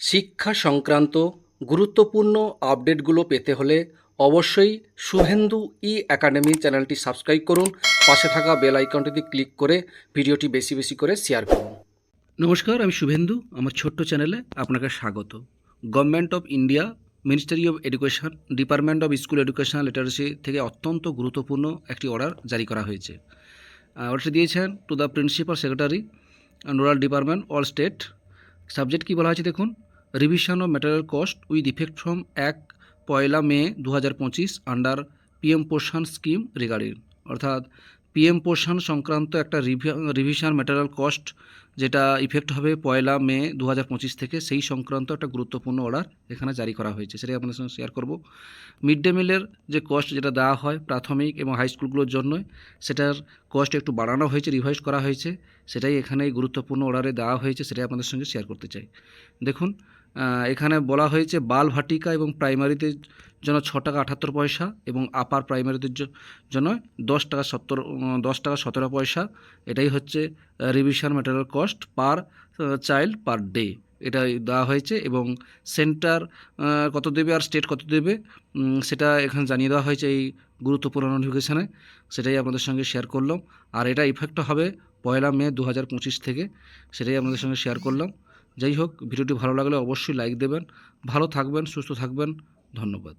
শিক্ষা সংক্রান্ত গুরুত্বপূর্ণ আপডেটগুলো পেতে হলে অবশ্যই শুভেন্দু ই একাডেমি চ্যানেলটি সাবস্ক্রাইব করুন। পাশে থাকা বেল আইকনটিতে ক্লিক করে ভিডিওটি বেশি বেশি করে শেয়ার করুন। নমস্কার, আমি শুভেন্দু। আমার ছোট্ট চ্যানেলে আপনাকে স্বাগত। Government of India ministry of education department of school education literacy থেকে অত্যন্ত গুরুত্বপূর্ণ একটি অর্ডার জারি করা হয়েছে। অর্ডারটি দিয়েছেন to the principal secretary nodal department all state subject কী বলা হয়েছে দেখুন? Revision of material cost with effect from এক পয়লা মে দু হাজার পঁচিশ under PM Poshan scheme regarding অর্থাৎ পিএম পোষণ সংক্রান্ত একটা রিভিশন ম্যাটেরিয়াল কস্ট যেটা ইফেক্ট হবে পয়লা মে দু হাজার পঁচিশ থেকে সেই সংক্রান্ত একটা গুরুত্বপূর্ণ অর্ডার এখানে জারি করা হয়েছে। সেটাই আপনাদের সঙ্গে শেয়ার করব। মিড ডে মিলের যে কস্ট যেটা দেওয়া হয় প্রাথমিক এবং হাই স্কুলগুলোর জন্য, সেটার কস্ট একটু বাড়ানো হয়েছে রিভাইজ করা হয়েছে। সেটাই এখানে গুরুত্বপূর্ণ অর্ডারে দেওয়া হয়েছে, সেটাই আপনাদের সঙ্গে শেয়ার করতে চাই। দেখুন এখানে বলা হয়েছে বাল ভাটিকা এবং প্রাইমারিদের জন্য ছ টাকা আটাত্তর পয়সা এবং আপার প্রাইমারিদের জন্য দশ টাকা সত্তর দশ টাকা সতেরো পয়সা। এটাই হচ্ছে revision material cost per child per day এটা দেওয়া হয়েছে এবং সেন্টার কত দেবে আর স্টেট কত দেবে সেটা এখানে জানিয়ে দেওয়া হয়েছে এই গুরুত্বপূর্ণ নোটিফিকেশানে সেটাই আপনাদের সঙ্গে শেয়ার করলাম। আর এটা ইফেক্ট হবে পয়লা মে দু হাজার পঁচিশ থেকে। সেটাই আপনাদের সঙ্গে শেয়ার করলাম। যাই হোক ভিডিওটি ভালো লাগলে অবশ্যই লাইক দেবেন। ভালো থাকবেন সুস্থ থাকবেন। ধন্যবাদ।